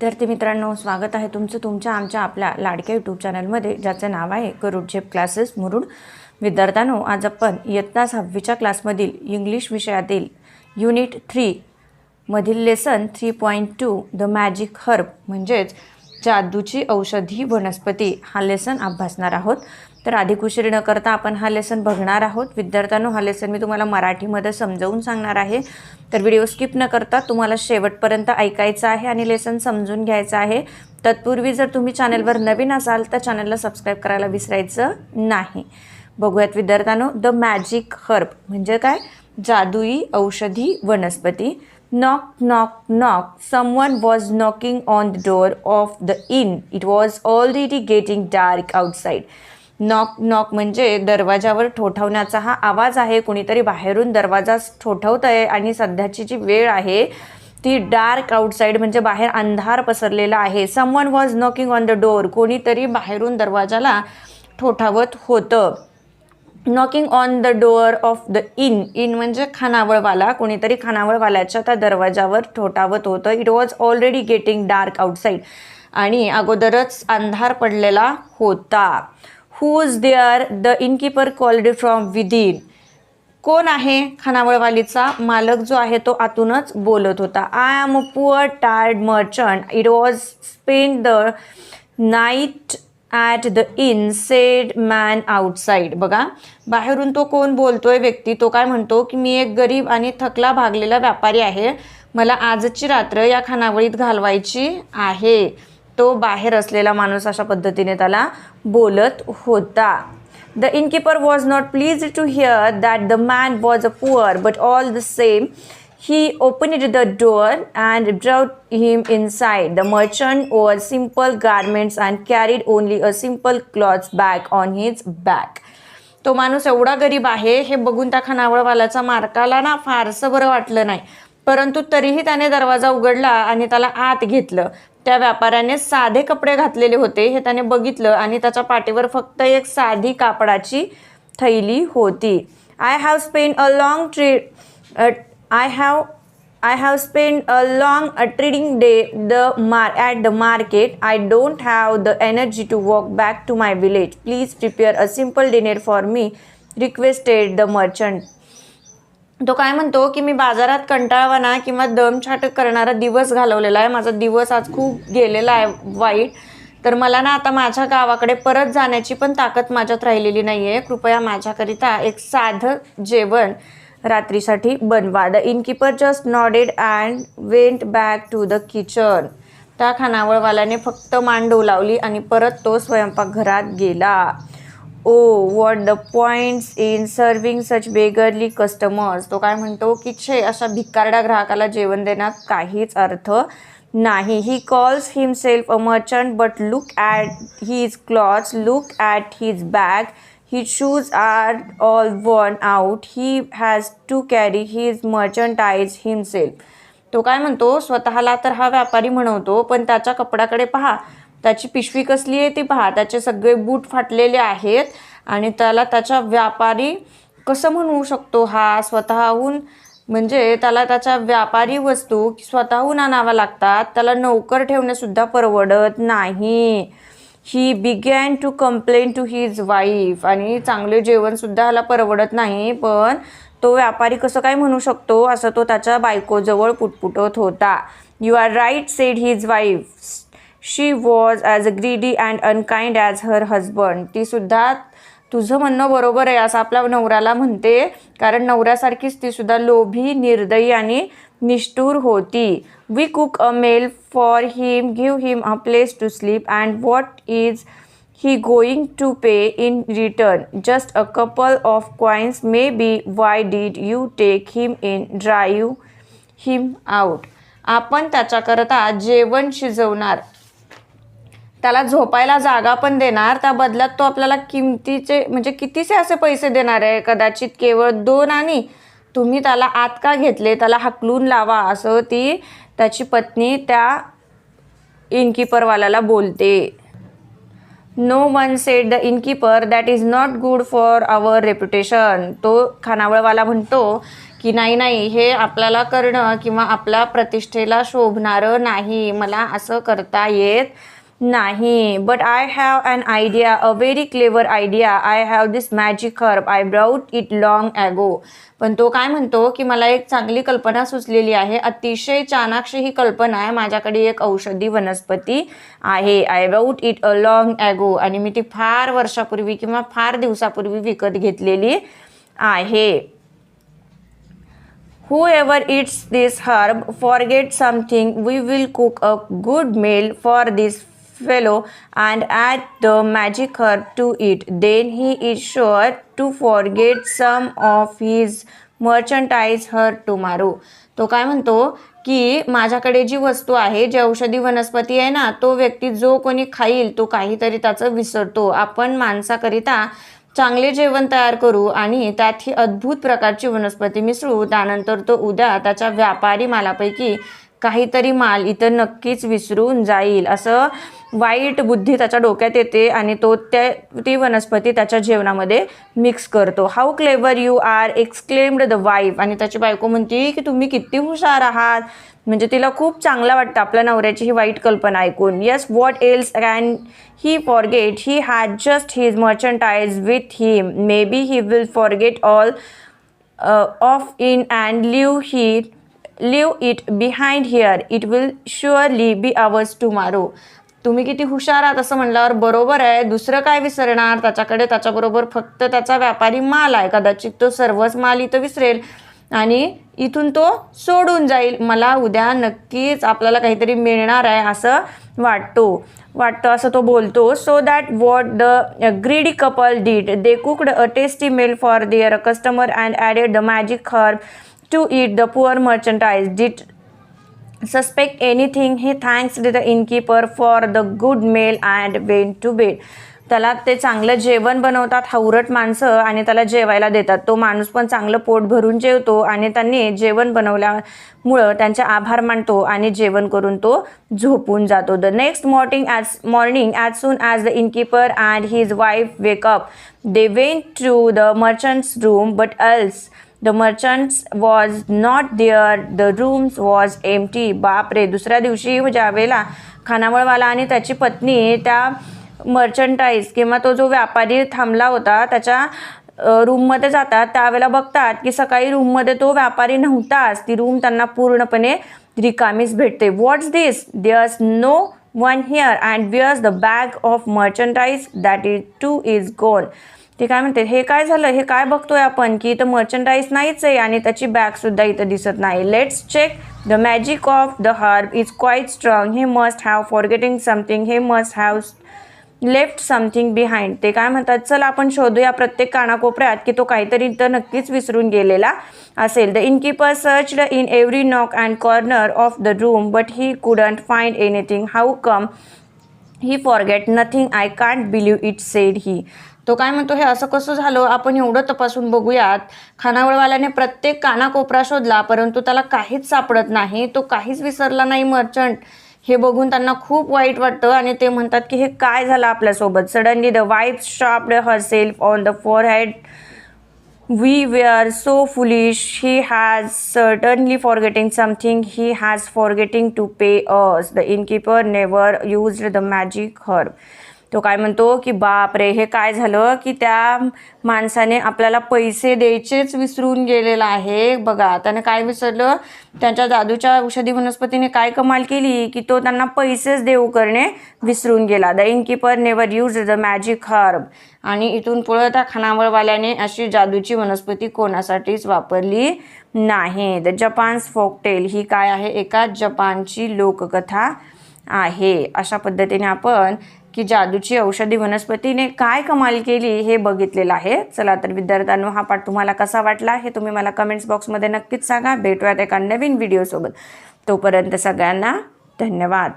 विद्यार्थी मित्रांनो स्वागत आहे तुमचं तुमच्या आमच्या आपल्या लाडक्या यूट्यूब चॅनलमध्ये ज्याचं नाव आहे गरुड झेप क्लासेस मुरुड. विद्यार्थ्यांनो आज आपण इयत्ता सहावीच्या क्लासमधील इंग्लिश विषयातील युनिट थ्री मधील lesson three point two the magic herb म्हणजेच जादूची औषधी वनस्पती हा लेसन अभ्यासणार आहोत. तर अधिक उशीर न करता आपण हा लेसन बघणार आहोत. विद्यार्थ्यांनो हा लेसन मी तुम्हाला मराठीमध्ये समजावून सांगणार आहे. तर व्हिडिओ स्किप न करता तुम्हाला शेवटपर्यंत ऐकायचं आहे आणि लेसन समजून घ्यायचं आहे. तत्पूर्वी जर तुम्ही चॅनलवर नवीन असाल तर चॅनलला सबस्क्राईब करायला विसरायचं नाही. बघूयात विद्यार्थ्यांनो द मॅजिक हर्ब म्हणजे काय? जादुई औषधी वनस्पती. Knock knock knock someone was knocking on the door of the inn it was already getting dark outside knock knock म्हणजे दरवाजावर ठोठावण्याचा हा आवाज आहे. कुणीतरी बाहेरून दरवाजा ठोठवत आहे आणि सध्याची जी वेळ आहे ती डार्क आउटसाईड म्हणजे बाहेर अंधार पसरलेला आहे. Someone was knocking on the door कोणीतरी बाहेरून दरवाजाला ठोठावत होतं. Knocking on the door of the inn inn म्हणजे खानावळवाला. कोणीतरी खानावळवाल्याच्या त्या दरवाजावर ठोठावत होतं. It was already getting dark outside आणि अगोदरच अंधार पडलेला होता. Who is there the innkeeper called from within कोण आहे? खानावळवालीचा मालक जो आहे तो आतूनच बोलत होता. I am a poor tired merchant it was spend the night at the inn said man outside बघा बाहेरून तो कोण बोलतोय व्यक्ती तो काय म्हणतो? की मी एक गरीब आणि थकला भागलेला व्यापारी आहे. मला आजची रात्र या खानावळीत घालवायची आहे. तो बाहेर असलेला माणूस अशा पद्धतीने त्याला बोलत होता the innkeeper was not please to hear that the man was a poor but all the same He opened the door and brought him inside. The merchant wore simple garments and carried only a simple cloth bag on his back. तो माणूस एवढा गरीब आहे हे बघून त्या खानावळवालाचा मार्काला ना फारसं बरं वाटलं नाही परंतु तरीही त्याने दरवाजा उघडला आणि त्याला आत घेतलं त्या व्यापाऱ्याने साधे कपडे घातलेले होते हे त्याने बघितलं आणि त्याच्या पाठीवर फक्त एक साधी कापडाची थैली होती. I have spend a long tree I have I have spend a long trading day the mar at the market I don't have the energy to walk back to my village please prepare a simple dinner for me requested the merchant तो काय म्हणतो की मी बाजारात कंटाळवाना किंवा दमछाट करणारा दिवस घालवलेला आहे. माझा दिवस आज खूप गेलेला आहे वाईट. तर मला ना आता माझ्या गावाकडे परत जाण्याची पण ताकद माझ्यात राहिलेली नाही आहे कृपया माझ्याकरिता एक साधं जेवण रात्रीसाठी बनवा. The innkeeper just nodded and went back to the kitchen त्या खानावळवाल्याने फक्त मान डोलावली आणि परत तो स्वयंपाकघरात गेला. ओ what the points in serving such beggarly customers तो काय म्हणतो की छे अशा भिकारड्या ग्राहकाला जेवण देण्यात काहीच अर्थ नाही. He calls himself a merchant but look at his clothes look at his bag he shoes are all worn out he has to carry his merchandise himself तो काय म्हणतो स्वतःला तर हा व्यापारी म्हणवतो पण त्याच्या कपड्याकडे पहा. त्याची पिशवी कसली आहे ती पहा. त्याचे सगळे बूट फाटलेले आहेत आणि त्याला त्याचा व्यापारी कसं म्हणू शकतो हा? स्वतःहून म्हणजे त्याला त्याच्या व्यापारी वस्तू स्वतःहून आणाव्या लागतात. त्याला नोकर ठेवणेसुद्धा परवडत नाही. He began to complain to his wife आणि चांगले जेवणसुद्धा ह्याला परवडत नाही पण तो व्यापारी कसं काय म्हणू शकतो? असं तो त्याच्या बायकोजवळ पुटपुटत होता. You are right said his wife she was as a greedy and unkind as her husband तीसुद्धा तुझं म्हणणं बरोबर आहे असं आपल्या नवऱ्याला म्हणते. कारण नवऱ्यासारखीच तीसुद्धा लोभी निर्दयी आणि निष्ठूर होती. We cook a meal for him give him a place to sleep and what is he going to pay in return just a couple of coins maybe why did you take him in drive him out आपण त्याच्याकरता जेवण शिजवणार. त्याला झोपायला जागा पण देणार त्या बदल्यात तो आपल्याला किमतीचे म्हणजे कितीसे असे पैसे देणार आहे? कदाचित केवळ दोन आणि तुम्ही त्याला आत का घेतले? त्याला हकलून लावा असं ती त्याची पत्नी त्या इनकीपरवाल्याला बोलते. No one said the innkeeper that is not good for our reputation तो खानावळवाला म्हणतो की नाही नाही हे आपल्याला करणं किंवा आपल्या प्रतिष्ठेला शोभणारं नाही. मला असं करता येत नाही. But I have an idea a very clever idea I have this magic herb I brought it long ago पण तो काय म्हणतो की मला एक चांगली कल्पना सुचलेली आहे. अतिशय चाणाक्ष ही कल्पना आहे. माझ्याकडे एक औषधी वनस्पती आहे. I brought it a long ago आणि मी ती फार वर्षापूर्वी किंवा फार दिवसापूर्वी विकत घेतलेली आहे. Whoever eats this herb forget something we will cook a good meal for this fellow and add the magic herb to it. Then he is sure to forget some of his merchandise her tomorrow. तो काय म्हणतो की माझ्याकडे जी वस्तू आहे जी औषधी वनस्पती आहे ना तो व्यक्ती जो कोणी खाईल तो काहीतरी त्याचं विसरतो आपण माणसाकरिता चांगले जेवण तयार करू आणि त्यात ही अद्भुत प्रकारची वनस्पती मिसळू त्यानंतर तो उद्या त्याच्या व्यापारी मालापैकी काहीतरी माल इथं नक्कीच विसरून जाईल. असं वाईट बुद्धी त्याच्या डोक्यात येते आणि तो त्या ती वनस्पती त्याच्या जेवणामध्ये मिक्स करतो. How clever you are exclaimed the wife आणि त्याची बायको म्हणते की तुम्ही किती हुशार आहात. म्हणजे तिला खूप चांगलं वाटतं आपल्या नवऱ्याची ही वाईट कल्पना ऐकून. Yes what else can he forget he has just his merchandise with him maybe he will forget all of in and leave he leave it behind here it will surely be ours tomorrow तुम्ही किती हुशार आहात असं म्हणल्यावर बरोबर आहे. दुसरं काय विसरणार? त्याच्याकडे त्याच्याबरोबर फक्त त्याचा व्यापारी माल आहे. कदाचित तो सर्वच माल इथं विसरेल. आणि इथून तो सोडून जाईल. मला उद्या नक्कीच आपल्याला काहीतरी मिळणार आहे असं वाटतो. वाटतं असं तो बोलतो. So that what the greedy couple did they cooked a tasty meal for their customer and added the magic herb to eat the poor merchandise did suspect anything? He thanks the innkeeper for the good meal and went to bed. त्याला ते चांगलं जेवण बनवतात हवरट माणसं आणि त्याला जेवायला देतात. तो माणूस पण चांगलं पोट भरून जेवतो आणि त्यांनी जेवण बनवल्यामुळं त्यांचे आभार मानतो आणि जेवण करून तो झोपून जातो. The next morning as morning as soon as the innkeeper and his wife wake up they went to the merchant's room but alas the merchant's was not there the rooms was बाप बापरे दुसऱ्या दिवशी ज्यावेळेला खानावळवाला आणि त्याची पत्नी त्या मर्चंटाईज किंवा तो जो व्यापारी थांबला होता त्याच्या रूममध्ये जातात त्यावेळेला बघतात की सकाळी रूममध्ये तो व्यापारी नव्हताच. ती रूम त्यांना पूर्णपणे रिकामीच भेटते. What's this there's no one here and where's the bag of merchandise that is to is gone ते काय म्हणते हे काय झालं? हे काय बघतोय आपण? की इथं मर्चंडाईज नाहीच आहे आणि त्याची बॅगसुद्धा इथं दिसत नाही. Let's check the magic of the herb is quite strong he must have forgetting something he must have left something behind ते काय म्हणतात चल आपण शोधूया प्रत्येक कानाकोपऱ्यात की तो काहीतरी इथं नक्कीच विसरून गेलेला असेल. The innkeeper searched in every nook and corner of the room but he couldn't find anything how come he forget nothing I can't believe it said he तो काय म्हणतो हे असं कसं झालं? आपण एवढं तपासून बघूयात. खानावळवाल्याने प्रत्येक कानाकोपरा शोधला परंतु त्याला काहीच सापडत नाही. तो काहीच विसरला नाही मर्चंट. हे बघून त्यांना खूप वाईट वाटतं आणि ते म्हणतात की हे काय झालं आपल्यासोबत? Suddenly the wife shopped herself on the forehead we way are so foolish he has certainly forgetting something he has forgetting to pay us the innkeeper never used the magic herb तो काय म्हणतो की बाप रे हे काय झालं की त्या माणसाने आपल्याला पैसे द्यायचेच विसरून गेलेला आहे. बघा त्याने काय विसरलं? त्यांच्या जादूच्या औषधी वनस्पतीने काय कमाल केली की तो त्यांना पैसेच देऊ करणे विसरून गेला. The innkeeper never use the magic herb. आणि इथून पुढं त्या खानावळवाल्याने अशी जादूची वनस्पती कोणासाठीच वापरली नाही. द जपान्स फोकटेल ही काय आहे? एका जपानची लोककथा आहे. अशा पद्धतीने आपण की जादूची औषधी वनस्पतीने काय कमाल केली हे बघितलेलं आहे. चला तर विद्यार्थ्यांनो हा पाठ तुम्हाला कसा वाटला हे तुम्ही मला कमेंट्स बॉक्समध्ये नक्कीच सांगा. भेटूयात एका नवीन व्हिडिओसोबत तोपर्यंत सगळ्यांना धन्यवाद.